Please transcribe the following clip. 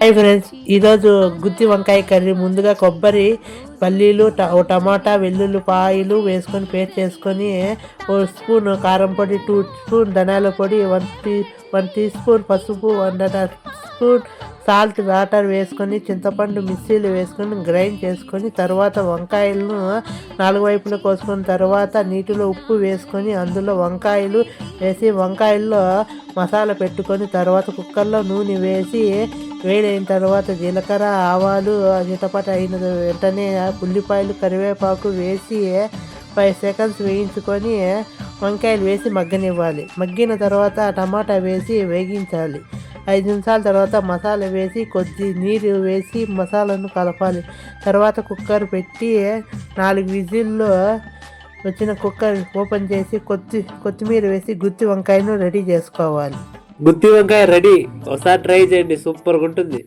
Hi friends ఈరోజు గుత్తి వంకాయ curry. ముందుగా కొబ్బరి పల్లీలు ఓ టమాటా వెల్లుల్లిపాయలు వేసుకొని పేస్ట్ చేసుకొని ఓ స్పూన్ కారం పొడి టూ స్పూన్ ధనియాల పొడి one tea one teaspoon పసుపు one and spoon salt water వేసుకొని చింతపండు మిక్సీలు వేసుకొని గ్రైండ్ చేసుకొని తర్వాత వంకాయలను నాలుగు వైపులు కోసుకున్న తర్వాత నీటిలో ఉప్పు వేసుకొని అందులో వంకాయలు వేసి వంకాయల్లో మసాలా పెట్టుకొని తర్వాత కుక్కర్లో నూనె వేసి వేడైన తర్వాత జీలకర్ర ఆవాలు చిటపట అయిన వెంటనే ఉల్లిపాయలు కరివేపాకు వేసి ఫైవ్ సెకండ్స్ వేయించుకొని వంకాయలు వేసి మగ్గనివ్వాలి. మగ్గిన తర్వాత టమాటా వేసి వేగించాలి. ఐదు నిమిషాల తర్వాత మసాలా వేసి కొద్ది నీరు వేసి మసాలాను కలపాలి. తర్వాత కుక్కర్ పెట్టి నాలుగు విజిల్లో వచ్చిన కుక్కర్ ఓపెన్ చేసి కొత్తి కొత్తిమీర వేసి గుత్తి వంకాయను రెడీ చేసుకోవాలి. గుత్తి వంకాయ రెడీ. ఒకసారి ట్రై చేయండి. సూపర్గా ఉంటుంది.